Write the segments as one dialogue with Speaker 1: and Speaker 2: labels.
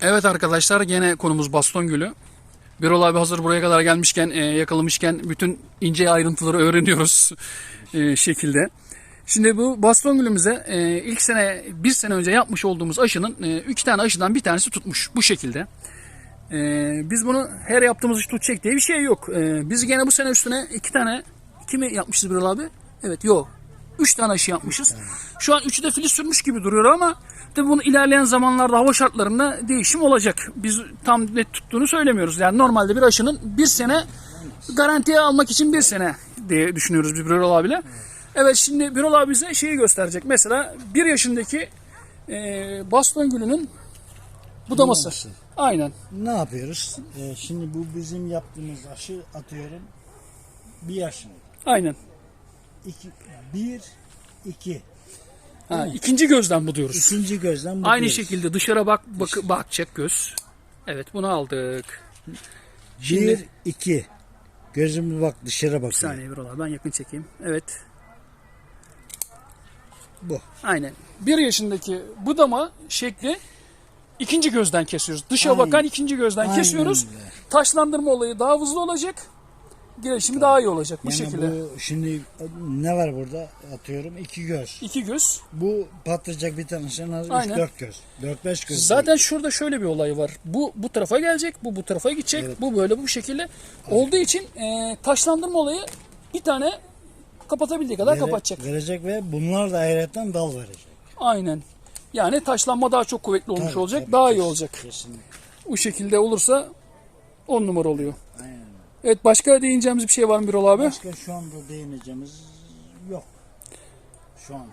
Speaker 1: Evet arkadaşlar gene konumuz Baston Gölü. Birol abi hazır buraya kadar gelmişken, e, yakalamışken bütün ince ayrıntıları öğreniyoruz e, şekilde. Şimdi bu Baston Gölü'müze e, ilk sene, bir sene önce yapmış olduğumuz aşının e, iki tane aşıdan bir tanesi tutmuş bu şekilde. E, biz bunu her yaptığımız iş tutacak diye bir şey yok. E, biz gene bu sene üstüne iki tane, iki mi yapmışız Birol abi? Evet yok. Üç tane aşı yapmışız. Şu an üçü de filiz sürmüş gibi duruyor ama tabii bunu ilerleyen zamanlarda hava şartlarında değişim olacak. Biz tam net tuttuğunu söylemiyoruz. Yani normalde bir aşının bir sene garantiye almak için bir sene diye düşünüyoruz biz Birol abiyle. Evet şimdi Birol abi bize şeyi gösterecek. Mesela bir yaşındaki e, baston gülünün budaması.
Speaker 2: Budaması.
Speaker 1: Aynen.
Speaker 2: Ne yapıyoruz? Ee, şimdi bu bizim yaptığımız aşı atıyorum. Bir yaşında.
Speaker 1: Aynen.
Speaker 2: İki, bir, iki.
Speaker 1: Ha, ikinci gözden bu diyoruz.
Speaker 2: İkinci gözden
Speaker 1: Aynı
Speaker 2: bakıyoruz.
Speaker 1: şekilde dışarı bak, bak bakacak göz. Evet bunu aldık. Şimdi
Speaker 2: Bir, iki. Gözümü bak dışarı
Speaker 1: bir
Speaker 2: bakıyor.
Speaker 1: saniye bir ola ben yakın çekeyim. Evet.
Speaker 2: Bu.
Speaker 1: Aynen. Bir yaşındaki budama şekli ikinci gözden kesiyoruz. Dışa
Speaker 2: Aynen.
Speaker 1: bakan ikinci gözden
Speaker 2: Aynen
Speaker 1: kesiyoruz. Taşlandırma olayı daha hızlı olacak. Gelişimi daha iyi olacak bu
Speaker 2: Yani
Speaker 1: şekilde.
Speaker 2: bu şimdi ne var burada? Atıyorum iki göz.
Speaker 1: İki göz.
Speaker 2: Bu patlayacak bir tanesi en az üç
Speaker 1: Aynen.
Speaker 2: dört göz. Dört beş göz.
Speaker 1: Zaten şurada şöyle bir olay var. Bu bu tarafa gelecek, bu bu tarafa gidecek. Bu böyle bu şekilde olduğu için e, taşlandırma olayı bir tane kapatabildiği kadar
Speaker 2: Vere-
Speaker 1: kapatacak.
Speaker 2: Verecek ve bunlar da ayrıca dal verecek.
Speaker 1: Aynen. Yani taşlanma daha çok kuvvetli olmuş
Speaker 2: Tabii,
Speaker 1: olacak.
Speaker 2: tabii,
Speaker 1: daha iyi olacak.
Speaker 2: Kesinlikle.
Speaker 1: Bu şekilde olursa 10 numara oluyor.
Speaker 2: Aynen.
Speaker 1: Evet başka değineceğimiz bir şey var mı Birol abi?
Speaker 2: Başka şu anda değineceğimiz yok. Şu an.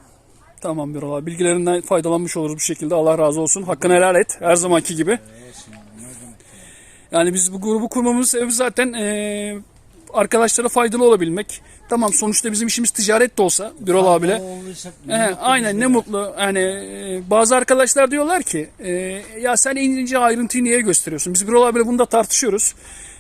Speaker 1: Tamam Birol abi. Bilgilerinden faydalanmış oluruz bu şekilde. Allah razı olsun. Hakkını helal et. Her zamanki gibi. Yani biz bu grubu kurmamızın sebebi zaten eee, arkadaşlara faydalı olabilmek. Tamam sonuçta bizim işimiz ticaret de olsa Birol abiyle. He, aynen ne mutlu. Yani e, bazı arkadaşlar diyorlar ki e, ya sen ince ayrıntıyı niye gösteriyorsun? Biz Birol abiyle bunu da tartışıyoruz.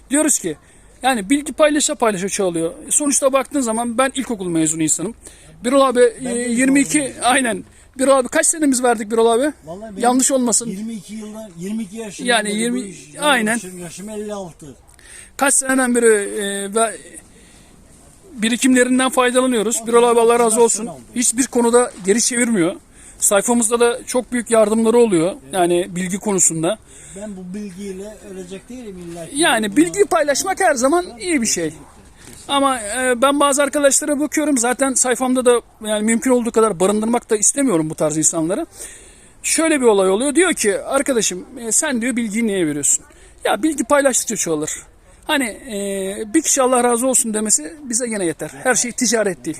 Speaker 1: Diyoruz ki yani bilgi paylaşa paylaşa çoğalıyor. Sonuçta baktığın zaman ben ilkokul mezunu insanım. Birol abi e,
Speaker 2: de
Speaker 1: 22 aynen. Birol abi kaç senemiz verdik Birol abi?
Speaker 2: Vallahi benim
Speaker 1: Yanlış olmasın.
Speaker 2: 22 yılda 22 yaşında.
Speaker 1: Yani
Speaker 2: böyle
Speaker 1: 20
Speaker 2: bu iş-
Speaker 1: aynen.
Speaker 2: Yaşım, yaşım 56.
Speaker 1: Kaç seneden beri e, ve birikimlerinden faydalanıyoruz. Birol abi Allah razı olsun. Hiçbir konuda geri çevirmiyor. Sayfamızda da çok büyük yardımları oluyor. Yani bilgi konusunda.
Speaker 2: Ben bu bilgiyle ölecek değilim illa ki.
Speaker 1: Yani bilgi paylaşmak her zaman iyi bir şey. Ama e, ben bazı arkadaşlara bakıyorum zaten sayfamda da yani mümkün olduğu kadar barındırmak da istemiyorum bu tarz insanları. Şöyle bir olay oluyor. Diyor ki arkadaşım e, sen diyor bilgiyi niye veriyorsun? Ya bilgi paylaştıkça çoğalır. Hani e, bir kişi Allah razı olsun demesi bize gene yeter. Her şey ticaret değil.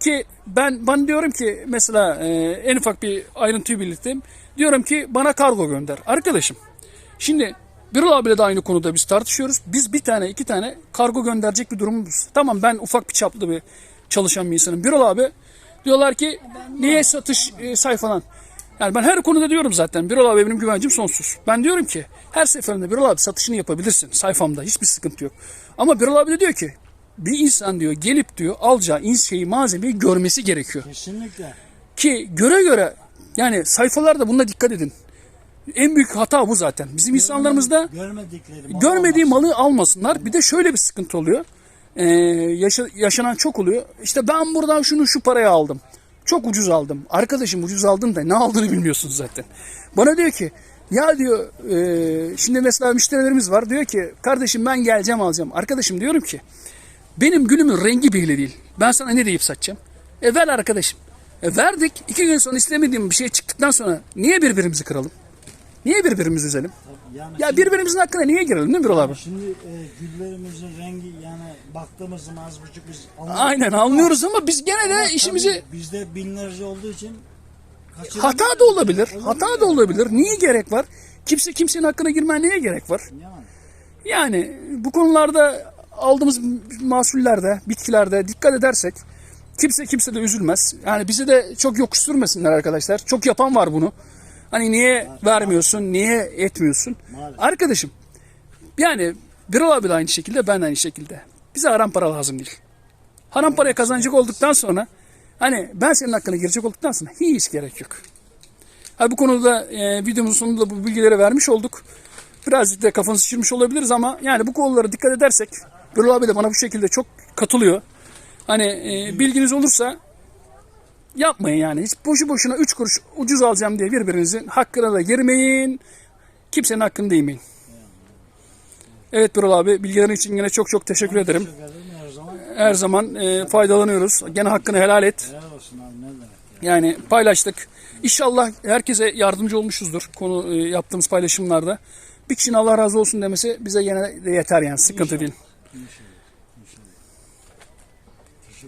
Speaker 1: Ki ben ben diyorum ki mesela e, en ufak bir ayrıntıyı belirteyim. Diyorum ki bana kargo gönder. Arkadaşım Şimdi Birol abiyle de aynı konuda biz tartışıyoruz. Biz bir tane iki tane kargo gönderecek bir durumumuz. Tamam ben ufak bir çaplı bir çalışan bir insanım. Birol abi diyorlar ki niye satış e, sayfalan? Yani ben her konuda diyorum zaten Birol abi benim güvencim sonsuz. Ben diyorum ki her seferinde Birol abi satışını yapabilirsin sayfamda hiçbir sıkıntı yok. Ama Birol abi de diyor ki bir insan diyor gelip diyor alacağı şeyi malzemeyi görmesi gerekiyor.
Speaker 2: Kesinlikle.
Speaker 1: Ki göre göre yani sayfalarda buna dikkat edin. En büyük hata bu zaten. Bizim insanlarımızda
Speaker 2: Görmedikleri mal
Speaker 1: görmediği
Speaker 2: olmaz.
Speaker 1: malı almasınlar. Bir de şöyle bir sıkıntı oluyor. Ee, yaşa- yaşanan çok oluyor. İşte ben buradan şunu şu paraya aldım. Çok ucuz aldım. Arkadaşım ucuz aldın da ne aldığını bilmiyorsun zaten. Bana diyor ki ya diyor e, şimdi mesela müşterilerimiz var. Diyor ki kardeşim ben geleceğim alacağım. Arkadaşım diyorum ki benim gülümün rengi belli değil. Ben sana ne deyip satacağım? E ver arkadaşım. E verdik. iki gün sonra istemediğim bir şey çıktıktan sonra niye birbirimizi kıralım? Niye birbirimizi üzelim?
Speaker 2: Yani
Speaker 1: Ya
Speaker 2: şimdi,
Speaker 1: birbirimizin hakkına niye girelim değil mi Birol abi?
Speaker 2: şimdi e, güllerimizin rengi yani baktığımız zaman az buçuk biz anlıyoruz.
Speaker 1: Aynen anlıyoruz ama biz gene de
Speaker 2: Ama
Speaker 1: işimizi
Speaker 2: Bizde binlerce olduğu için
Speaker 1: hata da olabilir. Hata da olabilir. Niye gerek var? Kimse kimsenin hakkına girmeye niye gerek var?
Speaker 2: Yani.
Speaker 1: Yani bu konularda aldığımız mahsullerde, bitkilerde dikkat edersek kimse kimse de üzülmez. Yani bizi de çok yokuş sürmesinler arkadaşlar. Çok yapan var bunu. Hani niye vermiyorsun, niye etmiyorsun?
Speaker 2: Maalesef.
Speaker 1: Arkadaşım yani Birol abi de aynı şekilde ben de aynı şekilde. Bize haram para lazım değil. Haram paraya kazanacak olduktan sonra hani ben senin hakkına girecek olduktan sonra hiç gerek yok. Ha, bu konuda e, videomuzun sonunda bu bilgileri vermiş olduk. Birazcık da kafanızı şişirmiş olabiliriz ama yani bu konulara dikkat edersek Gürül abi de bana bu şekilde çok katılıyor. Hani e, bilginiz olursa yapmayın yani. Hiç boşu boşuna 3 kuruş ucuz alacağım diye birbirinizin hakkına da girmeyin. Kimsenin hakkını değmeyin. Evet Birol abi bilgilerin için yine çok çok teşekkür ederim.
Speaker 2: Teşekkür ederim her zaman.
Speaker 1: Her zaman e, faydalanıyoruz. Gene hakkını helal et.
Speaker 2: Helal olsun abi ne demek ya.
Speaker 1: Yani paylaştık. İnşallah herkese yardımcı olmuşuzdur konu e, yaptığımız paylaşımlarda. Bir kişinin Allah razı olsun demesi bize yine de yeter yani sıkıntı değil.
Speaker 2: İnşallah.